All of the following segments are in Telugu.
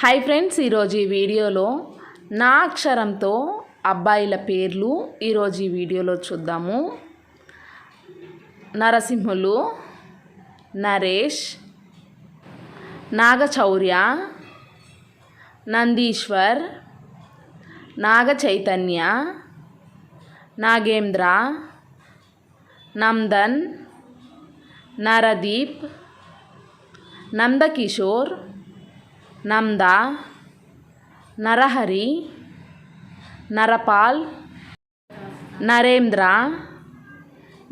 హాయ్ ఫ్రెండ్స్ ఈరోజు ఈ వీడియోలో నా అక్షరంతో అబ్బాయిల పేర్లు ఈరోజు ఈ వీడియోలో చూద్దాము. నరసింహులు నరేష్ నాగచౌర్య నందీశ్వర్ నాగ చైతన్య నాగేంద్ర నందన్ నరదీప్ నందకిషోర్ నంద నరహరి నరపాల్ నరేంద్ర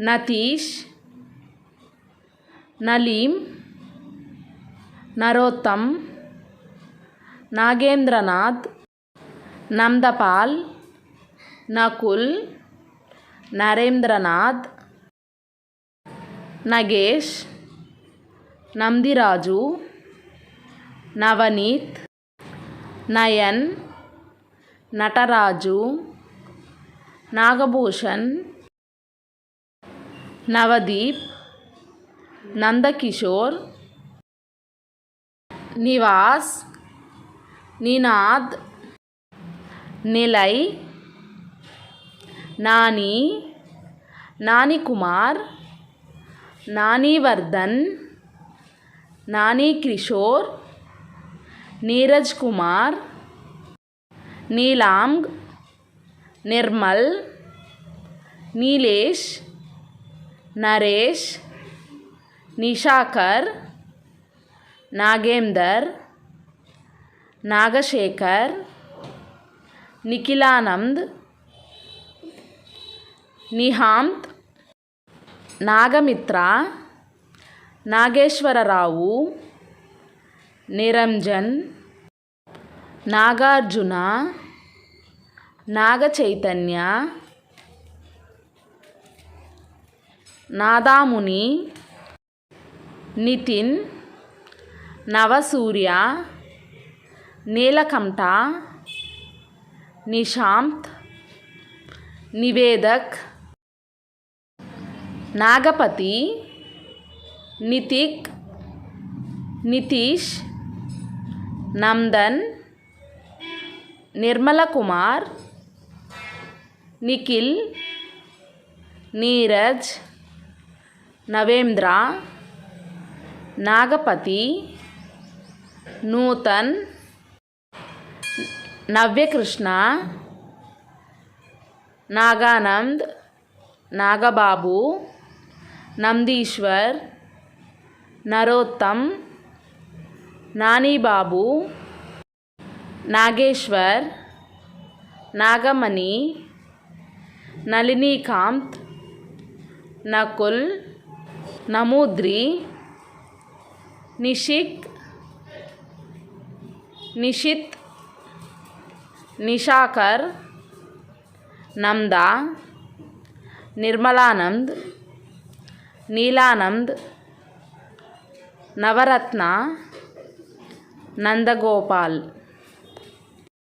నతీష్ నలీం నరోత్తమ్ నాగేంద్రనాథ్ నందపాల్ నకుల్ నరేంద్రనాథ్ నగేష్ నందిరాజు నవనీత్ నయన్ నటరాజు నాగభూషణ్ నవదీప్ నందకిషోర్ నివాస్ నినాద్ నిలయ్ నాని నాని కుమార్ నానీవర్ధన్ నాని కిషోర్ నీరజ్ కుమార్ నీలాంగ్ నిర్మల్ నీలేష్ నరేష్ నిషాకర్ నాగేందర్ నాగశేఖర్ నిఖిలానంద్ నిహాంత్ నాగమిత్ర నాగేశ్వరరావు నిరంజన్ నాగార్జున నాగచైతన్య నాదాముని నితిన్ నవసూర్య నీలకంఠ నిశాంత్ నివేదక్ నాగపతి నితిక్ నితీష్ నందన్ నిర్మల కుమార్ నిఖిల్ నీరజ్ నవేంద్ర నాగపతి నూతన్ నవ్యకృష్ణ నాగానంద్ నాగబాబు నందీశ్వర్ నరోత్తమ్ నానీబాబు నాగేశ్వర్ నాగమణి నళినీకాంత్ నకుల్ నమూద్రి నిషిక్ నిషిత్ నిషాకర్ నంద నిర్మలానంద్ నీలానంద్ నవరత్న నందగోపాల్